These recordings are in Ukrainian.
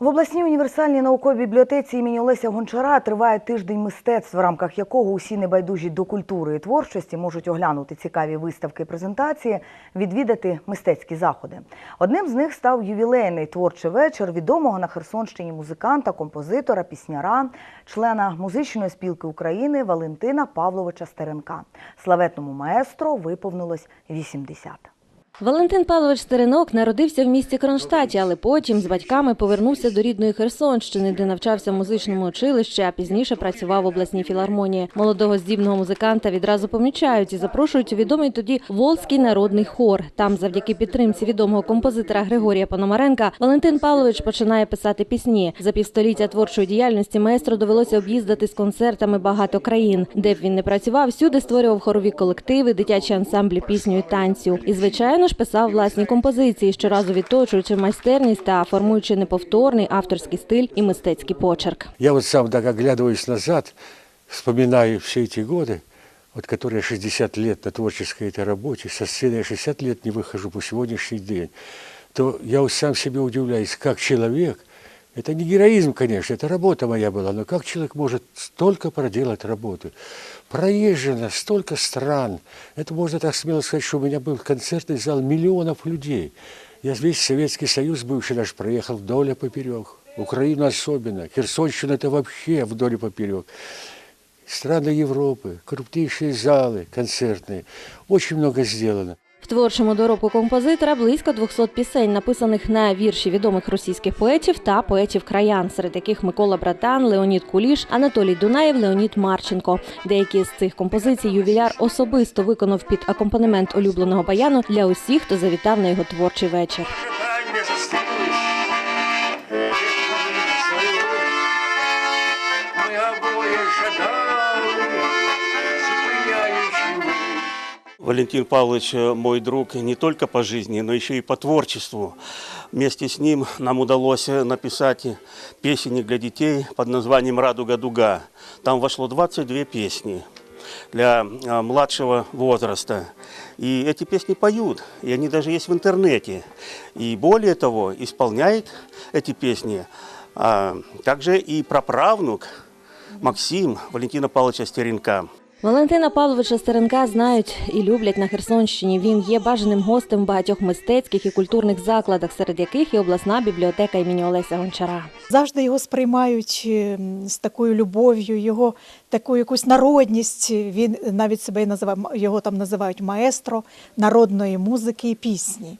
В обласній універсальній науковій бібліотеці імені Олеся Гончара триває тиждень мистецтв, в рамках якого усі небайдужі до культури і творчості можуть оглянути цікаві виставки і презентації, відвідати мистецькі заходи. Одним з них став ювілейний творчий вечір відомого на Херсонщині музиканта, композитора, пісняра, члена музичної спілки України Валентина Павловича Стеренка. Славетному маестро виповнилось 80. Валентин Павлович Стеренок народився в місті Кронштадті, але потім з батьками повернувся до рідної Херсонщини, де навчався в музичному училищі, а пізніше працював в обласній філармонії. Молодого здібного музиканта відразу помічають і запрошують у відомий тоді Волзький народний хор. Там, завдяки підтримці відомого композитора Григорія Пономаренка, Валентин Павлович починає писати пісні. За півстоліття творчої діяльності маестро довелося об'їздити з концертами багато країн. Де б він не працював, всюди створював хорові колективи, дитячі ансамблі пісню і танцю. І звичайно ж писав власні композиції, щоразу відточуючи майстерність та формуючи неповторний авторський стиль і мистецький почерк. Я вот сам, так оглядываясь назад, вспоминаю все эти годы, вот которые 60 лет на творческой этой работе, со сцены я 60 лет не выхожу по сегодняшний день, то я вот сам себе удивляюсь, как человек, это не героизм, конечно, это работа моя была, но как человек может столько проделать работы? Проезжено столько стран. Это можно так смело сказать, что у меня был концертный зал миллионов людей. Я весь Советский Союз бывший наш проехал вдоль и поперек. Украину особенно. Херсонщина это вообще вдоль и поперек. Страны Европы, крупнейшие залы концертные. Очень много сделано. В творчому доробку композитора близько 200 пісень, написаних на вірші відомих російських поетів та поетів краян, серед яких Микола Братан, Леонід Куліш, Анатолій Дунаєв, Леонід Марченко. Деякі з цих композицій ювіляр особисто виконав під акомпанемент улюбленого баяну для усіх, хто завітав на його творчий вечір. Обои ждали, зупиняючи Валентин Павлович э, мой друг не только по жизни, но еще и по творчеству. Вместе с ним нам удалось э, написать песенник для детей под названием «Радуга-дуга». Там вошло 22 песни для э, младшего возраста. И эти песни поют, и они даже есть в интернете. И более того, исполняет эти песни а, также и праправнук Максим Валентина Павловича Стеренка. Валентина Павловича Стеренка знають і люблять на Херсонщині. Він є бажаним гостем в багатьох мистецьких і культурних закладах, серед яких і обласна бібліотека імені Олеся Гончара. завжди його сприймають е, з такою любов'ю, його таку якусь народність. Він навіть себе називає його там називають маестро народної музики і пісні.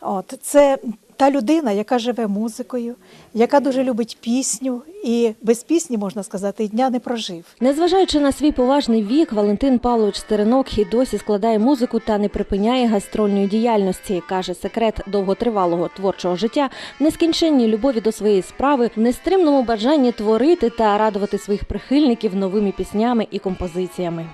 От це та людина, яка живе музикою, яка дуже любить пісню, і без пісні можна сказати, і дня не прожив. Незважаючи на свій поважний вік, Валентин Павлович Стеренок і досі складає музику та не припиняє гастрольної діяльності. каже, секрет довготривалого творчого життя в нескінченній любові до своєї справи, в нестримному бажанні творити та радувати своїх прихильників новими піснями і композиціями.